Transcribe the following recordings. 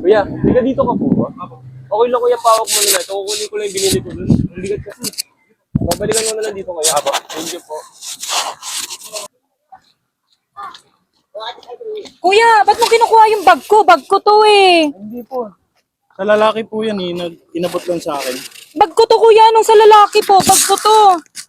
Kuya, hindi dito ka po ba? Okay lang kuya, pawak mo na ito. Kukunin ko lang yung binili ko dun. Ang bigat kasi. Babalikan mo na lang dito kuya. Apo. Thank you po. Kuya, ba't mo kinukuha yung bag ko? Bag ko to eh. Hindi po. Sa lalaki po yan eh, nag inabot lang sa akin. Bag ko to kuya, nung sa lalaki po. Bag ko to.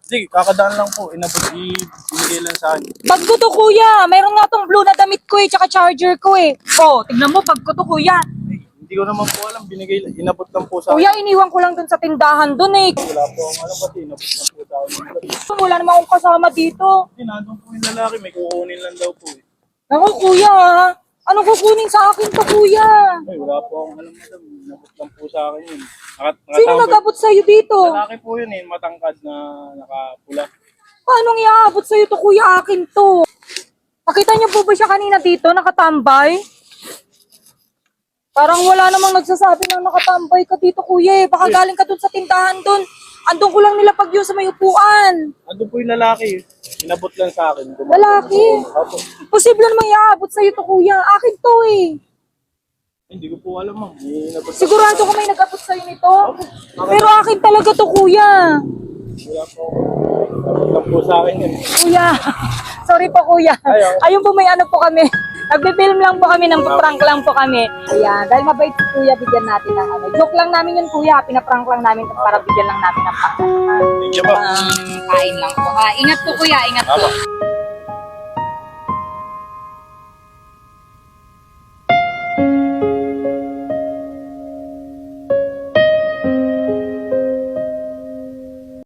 Sige, kakadaan lang po, inabot, ibigay lang sa akin. Bag ko to kuya. Mayroon nga tong blue na damit eh, tsaka charger ko eh. Oh, tignan mo, bag ko to kuya. Eh, hindi ko naman po alam, binigay inabot lang po sa akin. Kuya, iniwan ko lang dun sa tindahan dun eh. Wala po akong alam pati, inabot lang po sa akin. Wala naman akong kasama dito. Nandun po yung lalaki, may kukunin lang daw po eh. Ako kuya, ha? Ano kukunin sa akin to kuya? Ay, wala po akong alam madam, inabot lang po sa akin yun. Nakat, Sino nakatambay- nag-abot sa'yo dito? Lalaki po yun eh, matangkad na nakapula. Paano iaabot sa'yo to kuya akin to? Nakita niyo po ba siya kanina dito, nakatambay? Parang wala namang nagsasabi na nakatambay ka dito kuya eh. Baka galing ka dun sa tindahan dun. Andun ko lang nilapag yun sa may upuan. Nandun po yung lalaki, inabot lang sa akin. Dum- Lalaki. Opo. Posible namang iaabot sa'yo to kuya. Akin to eh. Hindi ko po alam ma'am. Sigurado ko may nag-abot sa'yo nito. Pero akin talaga to kuya. Wala po, lang po sa akin yun. Kuya, sorry po kuya. Ayun po may ano po kami. Nagbe-film lang po kami, ng prank lang po kami. Ayan, dahil mabait si kuya, bigyan natin ng ano. Joke lang namin yun kuya, pinaprank lang namin para bigyan lang namin ng prank. Thank you po. Um, kain lang po ha. Ingat po kuya, ingat po. Apo.